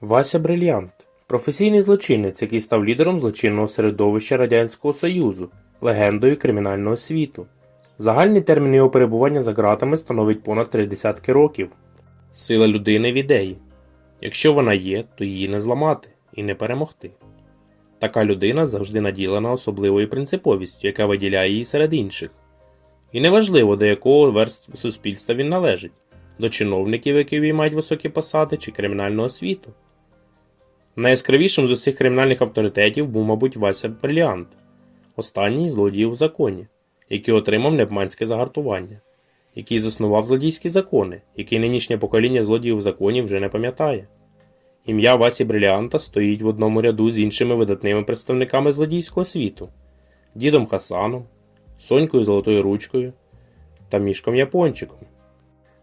Вася Брильянт професійний злочинець, який став лідером злочинного середовища Радянського Союзу, легендою кримінального світу. Загальний термін його перебування за ґратами становить понад три десятки років. Сила людини в ідеї. Якщо вона є, то її не зламати і не перемогти. Така людина завжди наділена особливою принциповістю, яка виділяє її серед інших. І неважливо, до якого верств суспільства він належить до чиновників, які обіймають високі посади, чи кримінального світу. Найяскравішим з усіх кримінальних авторитетів був, мабуть, Вася Бриліант, останній злодій у законі, який отримав непманське загартування, який заснував злодійські закони, який нинішнє покоління злодіїв в законі вже не пам'ятає. Ім'я Васі Бриліанта стоїть в одному ряду з іншими видатними представниками злодійського світу дідом Хасаном, Сонькою Золотою Ручкою та Мішком Япончиком.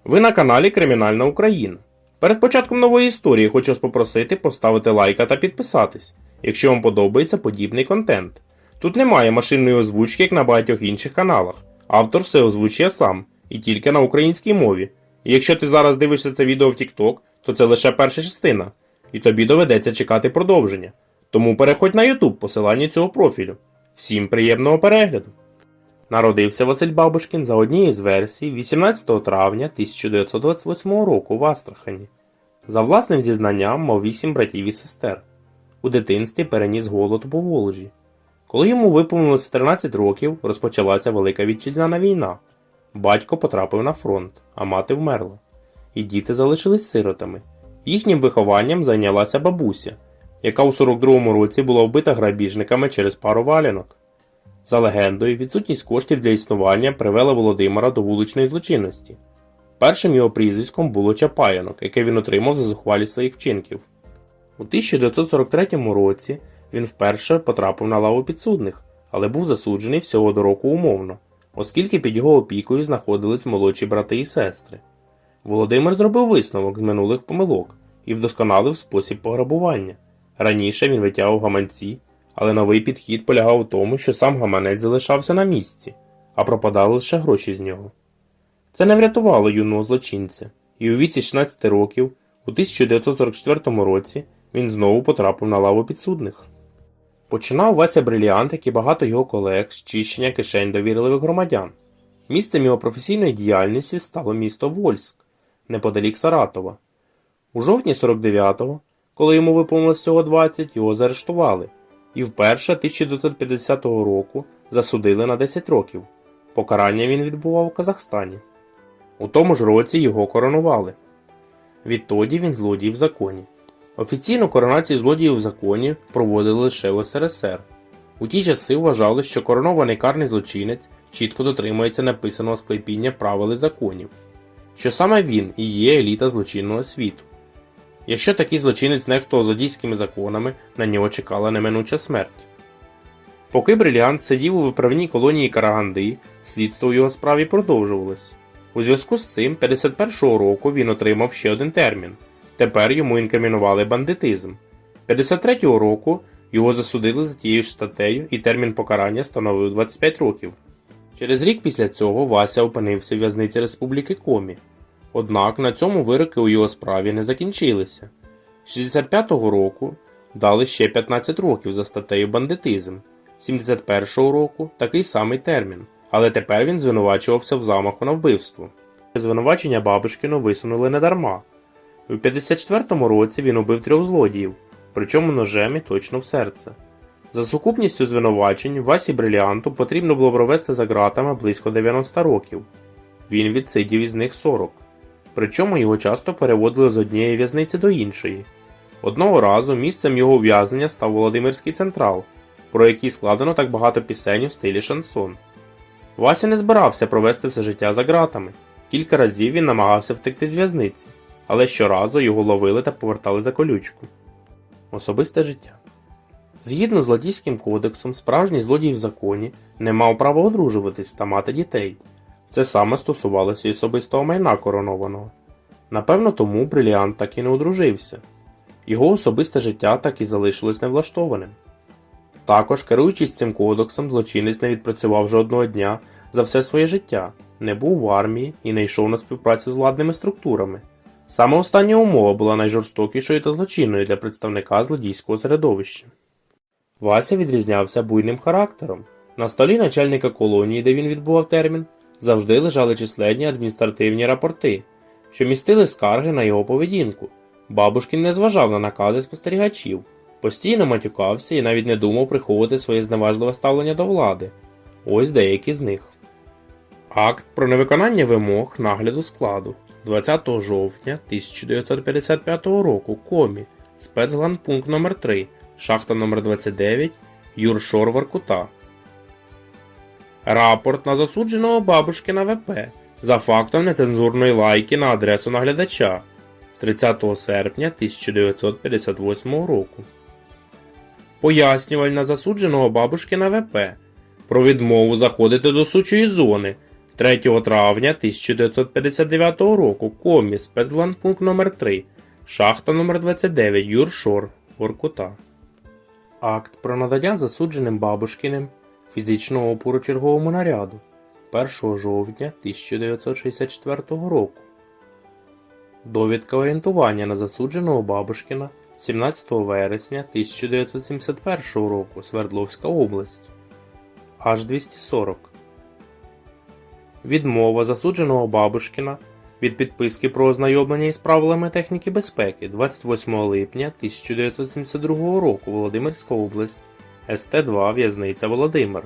Ви на каналі Кримінальна Україна. Перед початком нової історії хочу вас попросити поставити лайка та підписатись, якщо вам подобається подібний контент. Тут немає машинної озвучки, як на багатьох інших каналах. Автор все озвучує сам і тільки на українській мові. І якщо ти зараз дивишся це відео в TikTok, то це лише перша частина, і тобі доведеться чекати продовження. Тому переходь на YouTube посилання цього профілю. Всім приємного перегляду! Народився Василь Бабушкін за однією з версій 18 травня 1928 року в Астрахані. За власним зізнанням мав вісім братів і сестер. У дитинстві переніс голод по Волжі. Коли йому виповнилося 13 років, розпочалася Велика Вітчизняна війна. Батько потрапив на фронт, а мати вмерла. І діти залишились сиротами. Їхнім вихованням зайнялася бабуся, яка у 42-му році була вбита грабіжниками через пару валянок. За легендою, відсутність коштів для існування привела Володимира до вуличної злочинності. Першим його прізвиськом було Чапаянок, яке він отримав за зухвалість своїх вчинків. У 1943 році він вперше потрапив на лаву підсудних, але був засуджений всього до року умовно, оскільки під його опікою знаходились молодші брати і сестри. Володимир зробив висновок з минулих помилок і вдосконалив спосіб пограбування. Раніше він витягав гаманці, але новий підхід полягав у тому, що сам гаманець залишався на місці, а пропадали лише гроші з нього. Це не врятувало юного злочинця, і у віці 16 років, у 1944 році, він знову потрапив на лаву підсудних. Починав Вася Бриліант, як і багато його колег, з чищення кишень довірливих громадян. Місцем його професійної діяльності стало місто Вольськ, неподалік Саратова. У жовтні 49-го, коли йому виповнилось всього 20, його заарештували, і вперше 1950 року засудили на 10 років. Покарання він відбував у Казахстані. У тому ж році його коронували. Відтоді він злодій в законі. Офіційно коронації злодіїв в законі проводили лише в СРСР. У ті часи вважали, що коронований карний злочинець чітко дотримується написаного склепіння правил і законів, що саме він і є еліта злочинного світу. Якщо такий злочинець нехтував злодійськими законами, на нього чекала неминуча смерть. Поки Бриліант сидів у виправній колонії Караганди, слідство у його справі продовжувалось. У зв'язку з цим 51-го року він отримав ще один термін. Тепер йому інкримінували бандитизм. 53-го року його засудили за тією ж статтею і термін покарання становив 25 років. Через рік після цього Вася опинився в в'язниці Республіки Комі. Однак на цьому вироки у його справі не закінчилися. 65-го року дали ще 15 років за статтею бандитизм, 71-го року такий самий термін, але тепер він звинувачувався в замаху на вбивство. Звинувачення Бабушкіну висунули недарма. У 54-му році він убив трьох злодіїв, причому ножем і точно в серце. За сукупністю звинувачень Васі Бриліанту потрібно було провести за ґратами близько 90 років. Він відсидів із них 40. Причому його часто переводили з однієї в'язниці до іншої. Одного разу місцем його ув'язнення став Володимирський централ, про який складено так багато пісень у стилі шансон. Вася не збирався провести все життя за ґратами. Кілька разів він намагався втекти з в'язниці, але щоразу його ловили та повертали за колючку. Особисте життя. Згідно з злодійським кодексом, справжній злодій в законі не мав права одружуватись та мати дітей. Це саме стосувалося особистого майна коронованого. Напевно, тому Бриліант так і не одружився. Його особисте життя так і залишилось невлаштованим. Також, керуючись цим кодексом, злочинець не відпрацював жодного дня за все своє життя, не був в армії і не йшов на співпрацю з владними структурами, Саме остання умова була найжорстокішою та злочинною для представника злодійського середовища. Вася відрізнявся буйним характером. На столі начальника колонії, де він відбував термін, завжди лежали численні адміністративні рапорти, що містили скарги на його поведінку. Бабушкін не зважав на накази спостерігачів, постійно матюкався і навіть не думав приховувати своє зневажливе ставлення до влади. Ось деякі з них. Акт про невиконання вимог нагляду складу 20 жовтня 1955 року Комі, спецгланпункт номер 3 шахта номер 29 Юршор Воркута. Рапорт на засудженого Бабушкіна ВП за фактом нецензурної лайки на адресу наглядача. 30 серпня 1958 року. Пояснювальна засудженого Бабушкіна ВП про відмову заходити до сучої зони. 3 травня 1959 року. Комі. Спецланпункт номер 3 шахта номер 29 Юршор. Воркута. Акт про надання засудженим Бабушкіним фізичного опору черговому наряду 1 жовтня 1964 року. Довідка орієнтування на засудженого Бабушкіна 17 вересня 1971 року Свердловська область. Аж 240. Відмова засудженого Бабушкіна від підписки про ознайомлення із правилами техніки безпеки 28 липня 1972 року Володимирська область, СТ2 В'язниця Володимир.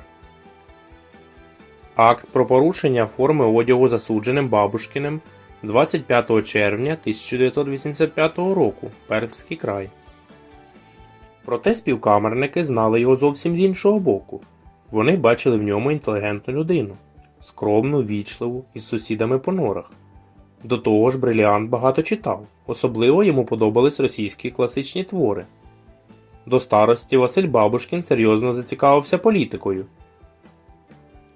Акт про порушення форми одягу засудженим Бабушкіним 25 червня 1985 року Пермський край. Проте співкамерники знали його зовсім з іншого боку. Вони бачили в ньому інтелігентну людину, скромну, вічливу, із сусідами по норах. До того ж, бриліант багато читав, особливо йому подобались російські класичні твори. До старості Василь Бабушкін серйозно зацікавився політикою.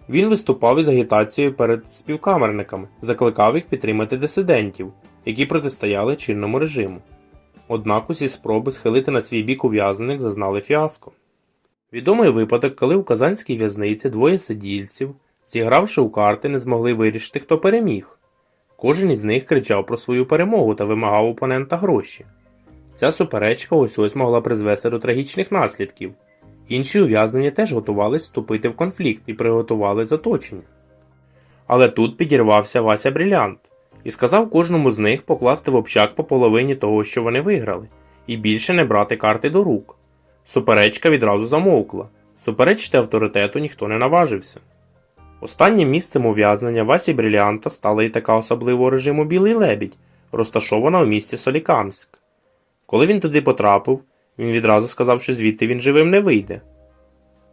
Він виступав із агітацією перед співкамерниками, закликав їх підтримати дисидентів, які протистояли чинному режиму. Однак усі спроби схилити на свій бік ув'язнених зазнали фіаско. Відомий випадок, коли у казанській в'язниці двоє сидільців, зігравши у карти, не змогли вирішити, хто переміг. Кожен із них кричав про свою перемогу та вимагав опонента гроші. Ця суперечка ось ось могла призвести до трагічних наслідків. Інші ув'язнені теж готувались вступити в конфлікт і приготували заточення. Але тут підірвався Вася Брилянт і сказав кожному з них покласти в общак по половині того, що вони виграли, і більше не брати карти до рук. Суперечка відразу замовкла. Суперечити авторитету ніхто не наважився. Останнім місцем ув'язнення Васі Бриліанта стала і така особливого режиму Білий Лебідь, розташована у місті Солікамськ. Коли він туди потрапив, він відразу сказав, що звідти він живим не вийде.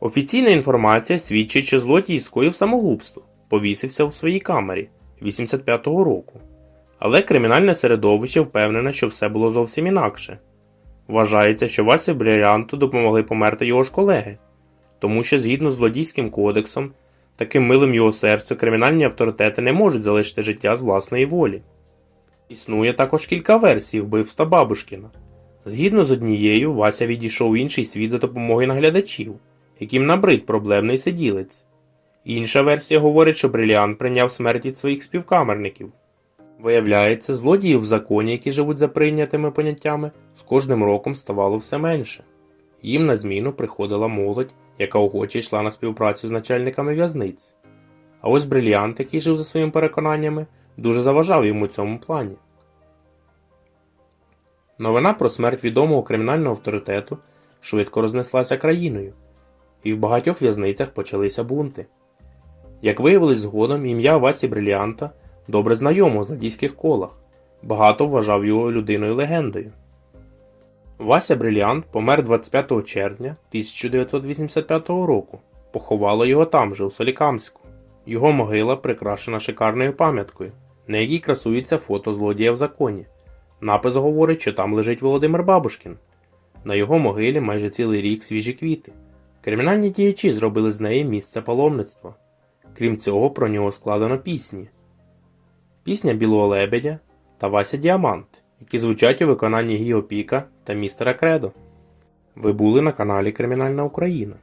Офіційна інформація свідчить, що злодій скоїв самогубство, повісився у своїй камері 85-го року. Але кримінальне середовище впевнене, що все було зовсім інакше. Вважається, що Васі Бриліанту допомогли померти його ж колеги, тому що згідно з злодійським кодексом, таким милим його серцю кримінальні авторитети не можуть залишити життя з власної волі. Існує також кілька версій вбивства Бабушкіна. Згідно з однією, Вася відійшов у інший світ за допомогою наглядачів, яким набрид проблемний сиділець. Інша версія говорить, що Бриліант прийняв смерть від своїх співкамерників. Виявляється, злодіїв в законі, які живуть за прийнятими поняттями, з кожним роком ставало все менше. Їм на зміну приходила молодь, яка охоче йшла на співпрацю з начальниками в'язниць. А ось бриліант, який жив за своїми переконаннями, дуже заважав йому цьому плані. Новина про смерть відомого кримінального авторитету швидко рознеслася країною, і в багатьох в'язницях почалися бунти. Як виявилось згодом, ім'я Васі Бриліанта добре знайомо у злодійських колах, багато вважав його людиною легендою. Вася Бриліант помер 25 червня 1985 року. Поховали його там же, у Солікамську. Його могила прикрашена шикарною пам'яткою, на якій красується фото злодія в законі. Напис говорить, що там лежить Володимир Бабушкін. На його могилі майже цілий рік свіжі квіти. Кримінальні діячі зробили з неї місце паломництва. Крім цього, про нього складено пісні. Пісня Білого Лебедя та Вася Діамант, які звучать у виконанні Гіо Піка та містера Кредо. Ви були на каналі Кримінальна Україна.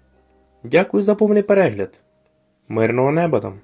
Дякую за повний перегляд. Мирного неба там!